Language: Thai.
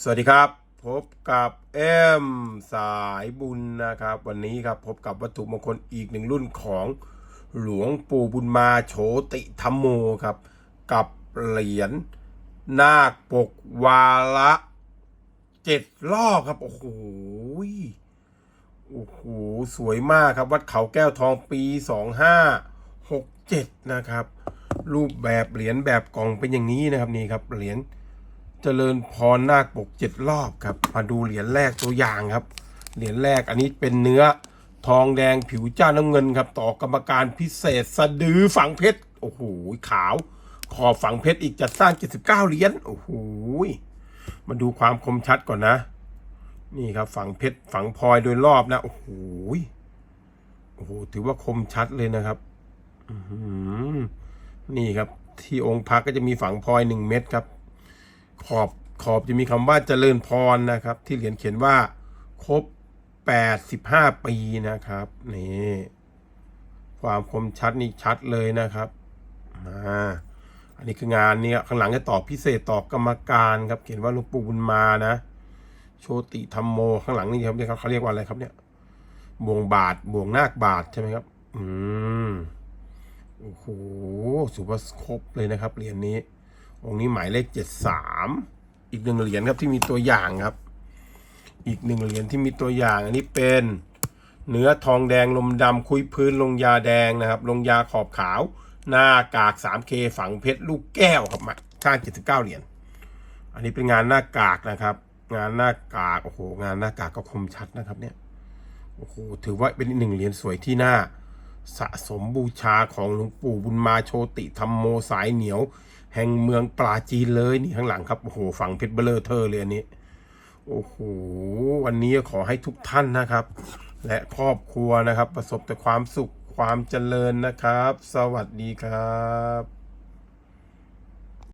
สวัสดีครับ พบกับเอ็มสายบุญนะครับ วันนี้ครับพบกับวัตถุมงคลอีกหนึ่งรุ่นของหลวงปู่บุญมาโฉติธรรมโมครับ กับเหรียญนาคปกวาระเจ็ดรอบครับ โอ้โหโอ้โหสวยมากครับ วัดเขาแก้วทองปีสองห้าหกเจ็ดนะครับ รูปแบบเหรียญแบบกล่องเป็นอย่างนี้นะครับนี่ครับเหรียญ เจริญพรนาคปกเจ็ดรอบครับ มาดูเหรียญแรกตัวอย่างครับ เหรียญแรกอันนี้เป็นเนื้อทองแดงผิวจ้าน้ำเงินครับ ต่อกรรมการพิเศษสะดือฝังเพชรโอ้โหขาว ขอบฝังเพชรอีกจัดสร้าง 79 เหรียญโอ้โหมาดูความคมชัดก่อนนะ นี่ครับฝังเพชรฝังพลอยโดยรอบนะโอ้โหโอ้โหถือว่าคมชัดเลยนะครับอืนี่ครับ ที่องค์พระก็จะมีฝังพลอยหนึ่งเม็ดครับ ขอบขอบจะมีคำว่าเจริญพรนะครับ ที่เหรียญเขียนว่า ครบ 85 ปีนะครับนี่ความคมชัดนี่ชัดเลยนะครับอ่าอันนี้คืองานเนี่ยข้างหลังจะตอบพิเศษตอบกรรมการครับ เขียนว่าหลวงปู่บุญมานะ โชติธรรมโมข้างหลังนี่ครับเนี่ยเขาเขาเรียกว่าอะไรครับเนี่ยบ่วงบาทบ่วงนาคบาทใช่ไหมครับ อืมโอ้โหสุภาพครบเลยนะครับเหรียญนี้ องค์นี้หมายเลขเจ็ดสามอีกหนึ่งเหรียญครับที่มีตัวอย่างครับ อีกหนึ่งเหรียญที่มีตัวอย่าง อันนี้เป็นเนื้อทองแดงลมดำคุยพื้นลงยาแดงนะครับ ลงยาขอบขาว หน้ากาก 3K ฝังเพชรลูกแก้วครับมาค่า79 เหรียญอันนี้เป็นงานหน้ากากนะครับ งานหน้ากากโอ้โหงานหน้ากากก็คมชัดนะครับเนี่ยโอ้โหถือว่าเป็นอีกหนึ่งเหรียญสวยที่หน่า สะสมบูชาของหลวงปู่บุญมาโชติธรรมโมสายเหนียว แห่งเมืองปราจีนเลยนี่ข้างหลังครับโอ้โหฝังเพชรเบลอเทอร์เลยอันนี้โอ้โหวันนี้ขอให้ทุกท่านนะครับ และครอบครัวนะครับ ประสบแต่ความสุขความเจริญนะครับ สวัสดีครับ